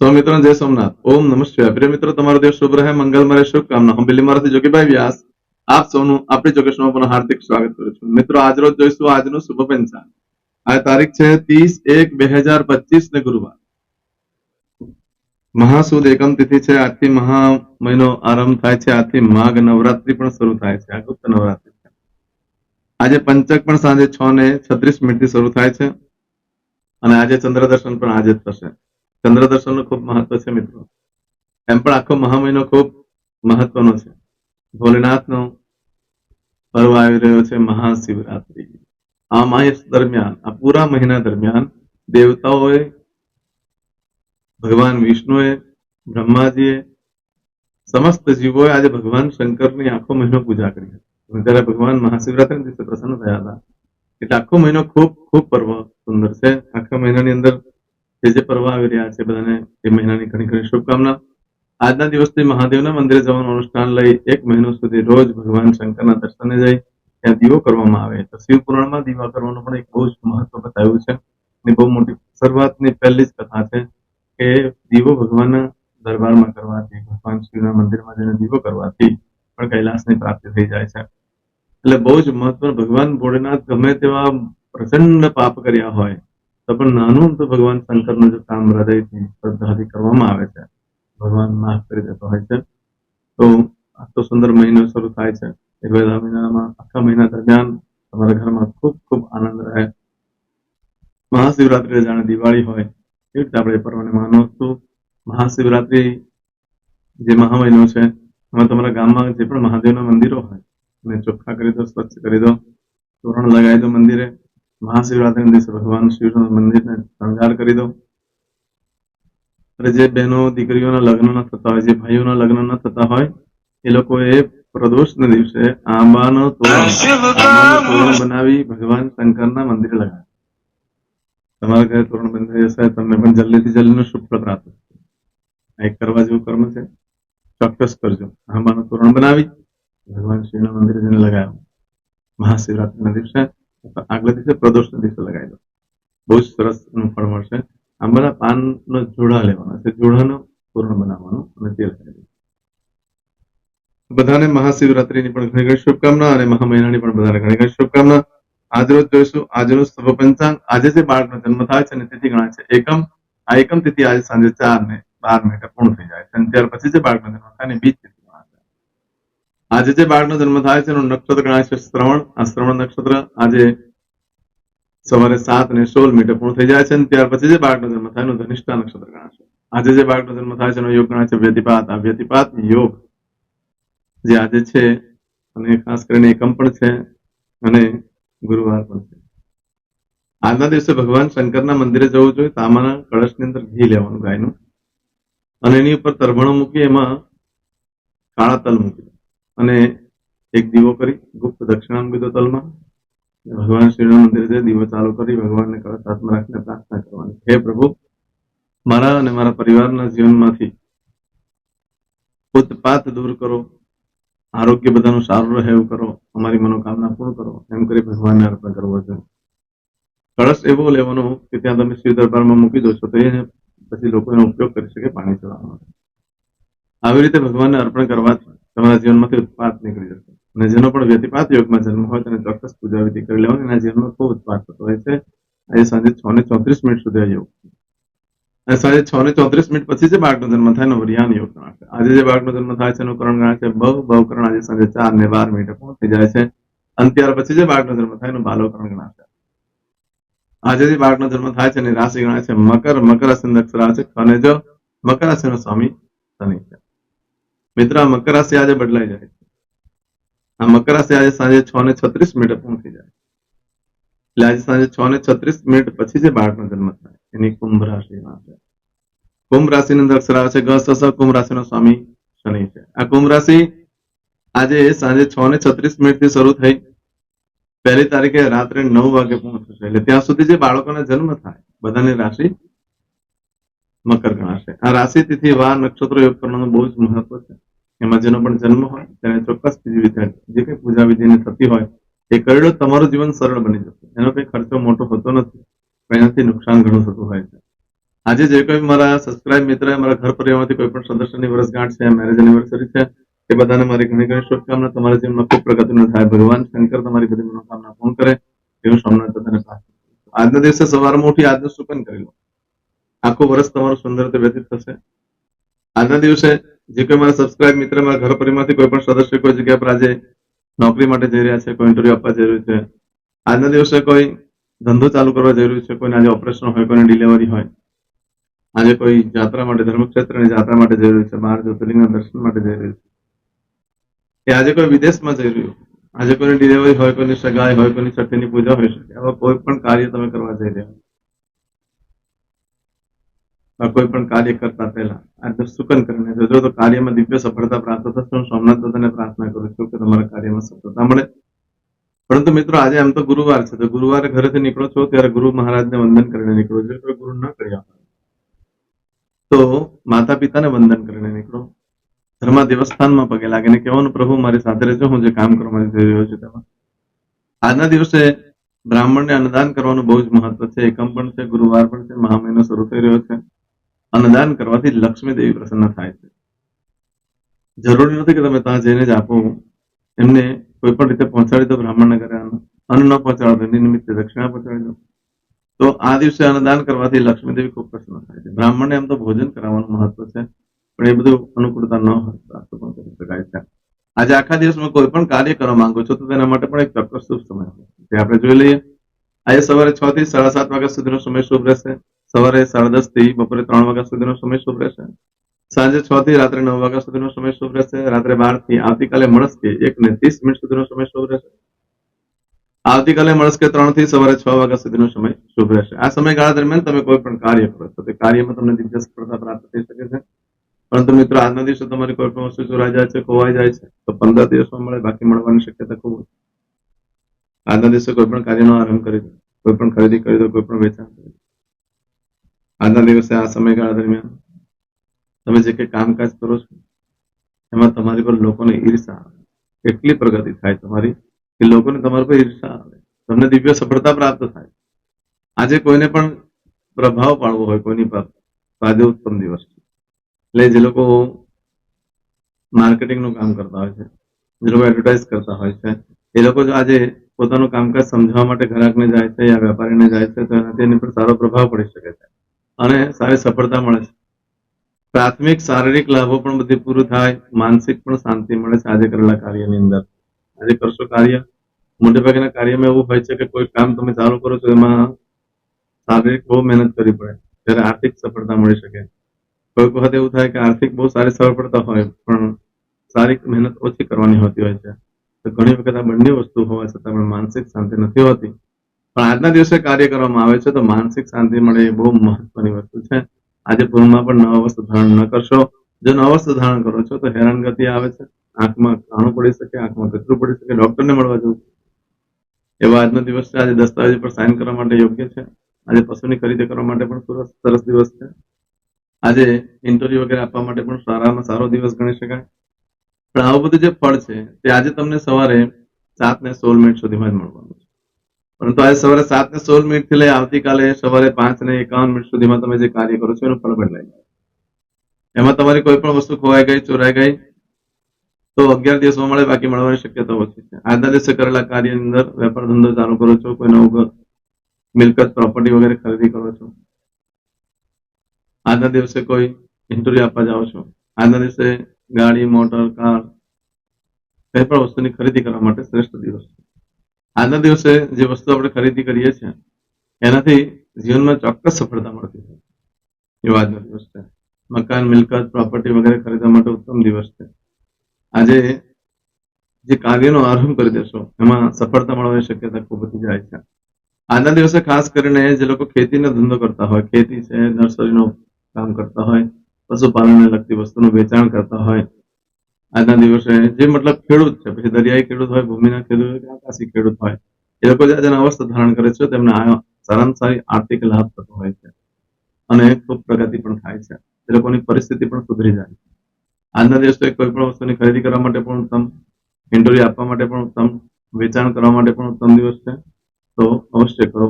સૌ મિત્રો જય સોમનાથ. ઓમ નમઃ પ્રિય મિત્રો, તમારો દિવસ શુભ રહે, મંગલમય શુભકામના. હું બિલીમારાથી જોગીભાઈ વ્યાસ. આપ સૌનું આપણી ચોકસમાં પણ હાર્દિક સ્વાગત કરું છું. મિત્રો, આજ રોજ જોઈશું આજનું શુભ પંચાંગ. આ તારીખ છે ત્રીસ એક બે હજાર પચીસ ને ગુરુવાર. મહાસુદ એકમ તિથિ છે. આજથી મહા મહિનો આરંભ થાય છે. આજથી માઘ નવરાત્રી પણ શરૂ થાય છે. આ ગુપ્ત નવરાત્રી આજે પંચક પણ સાંજે છ ને છત્રીસ મિનિટથી શરૂ થાય છે. અને આજે ચંદ્ર દર્શન પણ આજે જ થશે. ચંદ્ર દર્શનનું ખૂબ મહત્વ છે, મિત્રો. એમ પણ આખો મહા મહિનો ખૂબ મહત્વનો છે. ભોલેનાથનો પર્વ આવી રહ્યો છે, મહાશિવરાત્રિ. આ માસ દરમિયાન, આ પૂરા મહિના દરમિયાન દેવતાઓએ, ભગવાન વિષ્ણુએ, બ્રહ્માજીએ, સમસ્ત જીવોએ આજે ભગવાન શંકરની આખો મહિનો પૂજા કરી હતી. ત્યારે ભગવાન મહાશિવરાત્રી દિવસે પ્રસન્ન થયા હતા, એટલે આખો મહિનો ખૂબ ખૂબ પર્વ સુંદર છે. આખા મહિનાની અંદર જે જે પર્વ આવી રહ્યા છે, બધાને એ મહિનાની ઘણી ઘણી શુભકામના. આજના દિવસથી મહાદેવના મંદિરે જવાનું અનુષ્ઠાન લઈ એક મહિનો સુધી રોજ ભગવાન શંકરના દર્શને જઈ ત્યાં દીવો કરવામાં આવે. તો શિવ દીવા કરવાનું પણ એક બહુ જ મહત્વ બતાવ્યું છે અને બહુ મોટી શરૂઆતની પહેલી જ કથા છે કે દીવો ભગવાનના દરબારમાં કરવાથી, ભગવાન શિવના મંદિરમાં જઈને દીવો કરવાથી પણ કૈલાસની પ્રાપ્તિ થઈ જાય છે. એટલે બહુ જ મહત્વ ભગવાન ભોળેનાથ ગમે તેવા પ્રચંડ પાપ કર્યા હોય તો પણ નાનું તો ભગવાન શંકરનું જો કામ હૃદયથી શ્રદ્ધાથી કરવામાં આવે છે. ભગવાન માફ કરી દેતો હોય છે. તો આટલો સુંદર મહિનો શરૂ થાય છે. એ બધા મહિનામાં આખા મહિના દરમિયાન તમારા ઘરમાં ખૂબ ખૂબ આનંદ રહે. મહાશિવરાત્રી જાણે દિવાળી હોય, એવી રીતે આપણે પર્વને માનો તો મહાશિવરાત્રી જે મહા મહિનો છે, એમાં તમારા ગામમાં જે પણ મહાદેવના મંદિરો હોય, એને ચોખ્ખા કરી દો, સ્વચ્છ કરી દો. તોરણ લગાવી દો મંદિરે. મહાશિવરાત્રિના દિવસે ભગવાન શિવના મંદિરને શણગાર કરી દો અને જે બહેનો દીકરીઓના લગ્ન ન થતા હોય જે ભાઈઓના લગ્ન ન થતા હોય એ લોકોએ પ્રદોષના દિવસે આંબાનો તોરણ બનાવી ભગવાન શંકરના મંદિરે લગાવે તમારા ઘરે તોરણ બંધાઈ જશે તમને પણ જલ્દીથી જલ્દીનું શુભ પ્રાપ્ત થશે. એક કરવા જેવું કર્મ છે. ચોક્કસ કરજો. આંબાનું તોરણ બનાવી ભગવાન શિવના મંદિરે જઈને લગાવ્યું મહાશિવરાત્રિના દિવસે આગલા દિવસે દિવસે લગાવી દો. બહુ જ સરસ એનું ફળ મળશે. આંબાના પાનનો જોડા લેવાના છે. જોડાનો પૂર્ણ બનાવવાનું અને તે લગાવી દો બધાને મહાશિવરાત્રીની પણ ઘણી ઘણી શુભકામના અને મહા મહિનાની પણ બધાને ઘણી ઘણી શુભકામના. આજરોજ જોઈશું. આજનું શુભ પંચાંગ આજે જે બાળકનો જન્મ થાય છે અને તિથિ ગણાય છે એકમ. આ એકમ તિથિ આજે સાંજે ચાર ને બાર મિનિટે પૂર્ણ થઈ જાય છે. અને ત્યાર પછી જે બાળકનો જન્મ થાય ને બીજ આજે જે બાળકનો જન્મ થાય છે એનું નક્ષત્ર ગણાય છે શ્રવણ. આ શ્રવણ નક્ષત્ર આજે સવારે સાત ને સોળ મિનિટે પૂર્ણ થઈ જાય છે અને ત્યાર પછી જે બાળકનો જન્મ થાય એનું ધનિષ્ઠા નક્ષત્ર ગણાશે આજે જે બાળકનો જન્મ થાય છે એનો યોગ ગણાય છે વ્યતિપાત. આ વ્યતિપાત યોગ જે આજે છે અને ખાસ કરીને એકમ પણ છે અને ગુરુવાર પણ છે. આજના દિવસે ભગવાન શંકરના મંદિરે જવું જોઈએ. તાંબાના કળશની અંદર ઘી લેવાનું ગાયનું. અને એની ઉપર તરભણો મૂકી એમાં કાળા તલ મૂકી. અને એક દીવો કરી ગુપ્ત દક્ષિણા મૂકી તલમાં ભગવાન શ્રીના મંદિર છે દીવો ચાલુ કરી ભગવાનને કળશ હાથમાં રાખીને પ્રાર્થના કરવાની. હે પ્રભુ, મારા અને મારા પરિવારના જીવનમાંથી ઉત્પાત દૂર કરો, આરોગ્ય બધાનું સારું રહે એવું કરો, અમારી મનોકામના પૂર્ણ કરો. એમ કરી ભગવાનને અર્પણ કરવો જોઈએ કળશ એવો લેવાનો કે ત્યાં તમે શિવ દરબારમાં મૂકી દો છો તો એ પછી લોકો એનો ઉપયોગ કરી શકે પાણી ચડાવવા માટે આવી રીતે ભગવાનને અર્પણ કરવાથી તમારા જીવનમાંથી ઉત્પાદ નીકળી જશે. અને જેનો પણ વ્યતિપાત યોગમાં જન્મ હોય તેને ચોક્કસ પૂજા વિધિ કરી લેવાની એના જીવનમાં ખૂબ ઉત્પાદ થતો હોય છે. આજે સાંજે છ ને ચોત્રીસ મિનિટ સુધી આ યોગ અને સાંજે છ ને ચોત્રીસ મિનિટ પછી જે બાળકનો જન્મ થાય એનો વરિયાન યોગ ગણાશે. આજે જે બાળકનો જન્મ થાય છે એનું કરણ ગણાય છે બહુ બહુ કરણ આજે સાંજે ચાર ને બાર મિનિટે પહોંચી જાય છે. અને ત્યાર પછી જે બાળકનો જન્મ થાય એનું બાલોકરણ ગણાશે. આજે જે બાળકનો જન્મ થાય છે એની રાશિ ગણાય છે મકર. મકર રાશિ અક્ષર આવે છે અને જો મકર સ્વામી શનિ છે. મિત્ર, આ મકર રાશિ આજે બદલાઈ જાય આ મકર રાશિ આજે સાંજે છ ને છત્રીસ મિનિટે પહોંચી જાય એટલે આજે સાંજે છ ને છત્રીસ મિનિટ પછી જે બાળકનો જન્મ થાય એની કુંભ રાશિ ગણાશે કુંભ રાશિની અંદર અક્ષર છે ગ સ સ કુંભ રાશિનો સ્વામી શનિ છે. આ કુંભ રાશિ આજે સાંજે છ ને છત્રીસ મિનિટથી શરૂ થઈ પહેલી તારીખે રાત્રે નવ વાગે પહોંચશે એટલે ત્યાં સુધી જે બાળકોના જન્મ થાય, બધાની રાશિ મકર ગણાશે. આ રાશિ તિથિ વાર નક્ષત્ર યોગ કરવાનું બહુ જ મહત્વ છે. એમાં જેનો પણ જન્મ હોય, તેને ચોક્કસ વિધિ જે કઈ પૂજા વિધિને થતી હોય એ કરેલો તમારું જીવન સરળ બની જશે. એનો કઈ ખર્ચો મોટો હોતો નથી. એનાથી નુકસાન ઘણું થતું હોય છે. આજે જે કોઈ મારા સબસ્ક્રાઇબ મિત્ર મારા ઘર પરિવારમાંથી કોઈ પણ સદસ્યની વર્ષગાંઠ છે મેરેજ એનિવર્સરી છે એ બધાને મારી ઘણી ઘણી શુભકામના. તમારા જીવનમાં ખૂબ પ્રગતિ થાય. ભગવાન શંકર તમારી બધી મનોકામના પૂર્ણ કરે. એવું સોમનાથ. આજના દિવસે સવારમાં ઉઠી આજનું સુકન કરી લો. આખું વર્ષ તમારું સુંદર વ્યતીત થશે. આજના દિવસે જે કોઈ મારા સબસ્ક્રાઇબ મિત્ર, મારા ઘર પરિવારમાંથી કોઈ પણ સદસ્ય કોઈ જગ્યા પર આજે નોકરી માટે જઈ રહ્યા છે, કોઈ ઇન્ટરવ્યુ આપવા જઈ રહ્યું છે. આજના દિવસે કોઈ ધંધો ચાલુ કરવા જઈ રહ્યું છે, કોઈને આજે ઓપરેશન હોય, કોઈને ડિલિવરી હોય. આજે કોઈ જાત્રા માટે ધર્મક્ષેત્રની જાત્રા માટે જઈ રહ્યું છે બહાર જ્યોતિર્લિંગના દર્શન માટે જઈ રહ્યું છે. કે આજે કોઈ વિદેશમાં જઈ રહ્યું, આજે કોઈની ડિલિવરી હોય, કોઈની સગાઈ હોય, કોઈની છઠ્ઠીની પૂજા હોઈ શકે, આવા કોઈ પણ કાર્ય તમે કરવા જઈ રહ્યા કોઈ પણ કાર્ય કરતા પહેલા આ સુકન કરીને જજો તો કાર્યમાં દિવ્ય સફળતા પ્રાપ્ત થશે, હું સોમનાથ દાદાને પ્રાર્થના કરું છું કે તમારા કાર્યમાં સફળતા મળે. પરંતુ મિત્રો, આજે આમ તો ગુરુવાર છે, તો ગુરુવારે ઘરેથી નીકળો છો, ત્યારે ગુરુ મહારાજને વંદન કરીને નીકળો, જો કોઈ ગુરુ ન કરી તો માતા પિતાને વંદન કરીને નીકળો. ધર્મા દેવસ્થાનમાં પગે લાગીને કહેવાનું, પ્રભુ, મારી સાથે રહેજો, હું જે કામ કરવા જઈ રહ્યો છું તેમાં. આજના દિવસે બ્રાહ્મણને અન્નદાન કરવાનું બહુ જ મહત્વ છે, એકમ પણ છે, ગુરુવાર પણ છે, મહા મહિનો શરૂ થઈ રહ્યો છે. અન્નદાન કરવાથી લક્ષ્મી દેવી પ્રસન્ન થાય છે. જરૂરી નથી કે તમે ત્યાં જઈને જ આપો. એમને કોઈ પણ રીતે પહોંચાડી દો બ્રાહ્મણને ઘરે અન્ન ન પહોંચાડો એની નિમિત્તે દક્ષિણા પહોંચાડી દો. તો આ દિવસે અન્નદાન કરવાથી લક્ષ્મી દેવી ખૂબ પ્રસન્ન થાય છે. બ્રાહ્મણને એમ તો ભોજન કરાવવાનું મહત્વ છે, પણ એ બધું અનુકૂળતા ન હોય. કરી શકાય છે આજે આખા દિવસમાં કોઈ પણ કાર્ય કરવા માંગો છો, તો તેના માટે પણ એક ચોક્કસ શુભ સમય હોય છે. આપણે જોઈ લઈએ, આજે સવારે છ થી સાડા સાત વાગ્યા સુધીનો સમય શુભ રહેશે. સવારે સાડા દસથી બપોરે ત્રણ વાગ્યા સુધીનો સમય શુભ રહેશે. સાંજે છ થી રાત્રે નવ વાગ્યા સુધીનો સમય શુભ રહેશે. રાત્રે બારથી આવતીકાલે મળસ્કે એક ને ત્રીસ મિનિટ સુધીનો સમય શુભ રહેશે. આવતીકાલે મળસ્કે ત્રણથી સવારે છ વાગ્યા સુધીનો સમય શુભ રહેશે. આ સમયગાળા દરમિયાન તમે કોઈ પણ કાર્ય કરો છો. તે કાર્યમાં તમને સફળતા પ્રાપ્ત થઈ શકે છે. પરંતુ મિત્રો, આજના દિવસે તમારી કોઈ પણ વસ્તુ ચોરાઈ જાય છે, ખોવાઈ જાય છે, તો પંદર દિવસમાં મળે. બાકી મળવાની શક્યતા ખૂબ આજના દિવસે કોઈ પણ કાર્યનો આરંભ કરી દો. કોઈ પણ ખરીદી કરી દો, કોઈ પણ વેચાણ કરી દો. આજના દિવસે આ સમયગાળા દરમિયાન તમે જે કંઈ કામકાજ કરો છો, એમાં તમારી પર લોકોને ઈર્ષા આવે એટલી પ્રગતિ થાય તમારી કે લોકોને તમારા પર ઈર્ષા આવે. તમને દિવ્ય સફળતા પ્રાપ્ત થાય. આજે કોઈને પણ પ્રભાવ પાડવો હોય, કોઈની પર આજે ઉત્તમ દિવસ છે. એટલે જે લોકો માર્કેટિંગનું કામ કરતા હોય છે, જે લોકો એડવર્ટાઇઝ કરતા હોય છે, એ લોકો જો આજે પોતાનું કામકાજ સમજાવવા માટે ગ્રાહકને જાય છે, યા વેપારીને જાય છે, તો એનાથી એની પર સારો પ્રભાવ પડી શકે છે. અને સારી સફળતા મળે છે. પ્રાથમિક શારીરિક લાભો પણ બધી પૂરું થાય, માનસિક પણ શાંતિ મળે છે આજે કરેલા કાર્યની અંદર. આજે કરશો કાર્ય મોટેભાગેના કાર્યમાં એવું હોય છે કે કોઈ કામ તમે ચાલુ કરો છો એમાં શારીરિક બહુ મહેનત કરવી પડે, ત્યારે આર્થિક સફળતા મળી શકે. કોઈક વખત એવું થાય કે આર્થિક બહુ સારી સફળતા હોય, પણ શારીરિક મહેનત ઓછી કરવાની હોતી હોય છે. તો ઘણી વખત આ બંને વસ્તુ હોવા છતાં પણ માનસિક શાંતિ નથી હોતી. પણ આજના દિવસે કાર્ય કરવામાં આવે છે, તો માનસિક શાંતિ મળે એ બહુ મહત્વની વસ્તુ છે. આજે પૂર્ણમાં પણ નવા વસ્તુ ધારણ ન કરશો. જો નવા વસ્તુ ધારણ કરો છો, તો હેરાનગતિ આવે છે. આંખમાં કાણું પડી શકે, આંખમાં કચરું પડી શકે, ડોક્ટરને મળવા જવું. એવા આજનો દિવસ છે, આજે દસ્તાવેજ પર સાઇન કરવા માટે યોગ્ય છે. આજે પશુની ખરીદી કરવા માટે પણ સરસ દિવસ છે. આજે ઇન્ટરવ્યુ વગેરે આપવા માટે પણ સારામાં સારો દિવસ ગણી શકાય. પણ આવું બધું જે ફળ છે, તે આજે તમને સવારે સાત ને સોળ મિનિટ સુધીમાં જ મળવાનું છે. પરંતુ આજે સવારે સાત ને સોળ મિનિટથી લઈ આવતીકાલે સવારે પાંચ ને એકાવન મિનિટ સુધીમાં તમે જે કાર્ય કરો છો એનું ફળ બદલાઈ જાય એમાં તમારી કોઈ પણ વસ્તુ ખોવાઈ ગઈ, ચોરાઈ ગઈ, તો અગિયાર દિવસમાં મળે, બાકી મળવાની શક્યતા ઓછી છે. આજના દિવસે કરેલા કાર્યની અંદર વેપાર ધંધો ચાલુ કરો છો, કોઈ નવું મિલકત પ્રોપર્ટી વગેરે ખરીદી કરો છો. આજના દિવસે કોઈ ઇન્ટરવ્યુ આપવા જાઓ છો. આજના દિવસે ગાડી, મોટર, કાર, કઈ પણ વસ્તુની ખરીદી કરવા માટે શ્રેષ્ઠ દિવસ છે. આજના દિવસે જે વસ્તુ આપણે ખરીદી કરીએ છીએ, એનાથી જીવનમાં ચોક્કસ સફળતા મળતી છે. એવો આજનો દિવસ છે. મકાન, મિલકત પ્રોપર્ટી વગેરે ખરીદવા માટે ઉત્તમ દિવસ છે. આજે જે કાર્યનો આરંભ કરી દેશો, એમાં સફળતા મળવાની શક્યતા ખૂબ વધી જાય છે. આજના દિવસે ખાસ કરીને જે લોકો ખેતીનો ધંધો કરતા હોય, ખેતી છે, નર્સરીનો કામ કરતા હોય, પશુપાલનને લગતી વસ્તુનું વેચાણ કરતા હોય આજના દિવસે જે મતલબ ખેડૂત છે, પછી દરિયાઈ ખેડૂત હોય, ભૂમિના ખેડૂત હોય કે આકાશી ખેડૂત હોય, એ લોકો જે આજે અવસ્થા ધારણ કરે છે, તેમને સારામાં સારી આર્થિક લાભ થતો હોય છે. અને ખૂબ પ્રગતિ પણ થાય છે. એ લોકોની પરિસ્થિતિ પણ સુધરી જાય છે. આજના દિવસે કોઈ પણ વસ્તુની ખરીદી કરવા માટે પણ ઉત્તમ, ઇન્ટરવ્યુ આપવા માટે પણ ઉત્તમ, વેચાણ કરવા માટે પણ ઉત્તમ દિવસ છે. તો અવશ્ય કરો.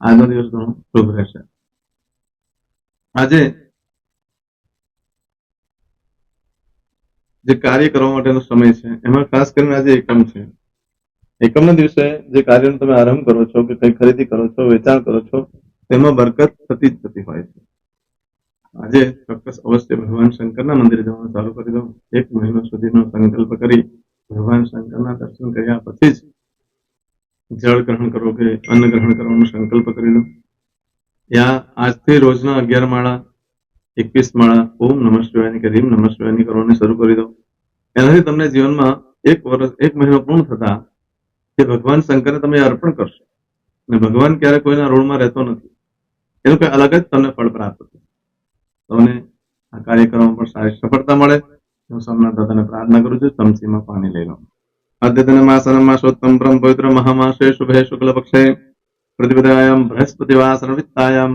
આજનો દિવસ ઘણો શુભ રહેશે. આજે જે કાર્ય કરવા માટેનો સમય છે, એમાં ખાસ કરીને આજે એકમ છે. એકમના દિવસે જે કાર્યનો તમે આરંભ કરો છો કે કઈ ખરીદી કરો છો, વેચાણ કરો છો, તેમાં બરકત થતી જ થતી હોય છે. આજે ચોક્કસ અવશ્ય ભગવાન શંકરના મંદિરે જવાનું ચાલુ કરી દો એક મહિનો સુધીનો સંકલ્પ કરી ભગવાન શંકરના દર્શન કર્યા પછી જ જળ ગ્રહણ કરો કે અન્ન ગ્રહણ કરવાનો સંકલ્પ કરી લો યા આજથી રોજના અગિયાર માળા એકવીસ માળા, ઓમ નમઃ શિવાયની કે રીમ શિવાયની કરવાની શરૂ કરી દો એનાથી તમને જીવનમાં એક વર્ષ, એક મહિનો પૂર્ણ થતા કે ભગવાન શંકરને તમે અર્પણ કરશો. અને ભગવાન ક્યારે કોઈના ઋણમાં રહેતો નથી. એનું કઈ અલગ જ તમને ફળ પ્રાપ્ત થશે તમને આ કાર્ય કરવામાં સારી સફળતા મળે. હું સોમનાથ દાદાને પ્રાર્થના કરું છું, ચમચીમાં પાણી લઈ લો. અદ્યતન માસન માસોત્તમ પરમ પવિત્ર મહામાસે શુભે શુક્લ પક્ષે બૃહસ્પતિવાસન વિત્તાયામ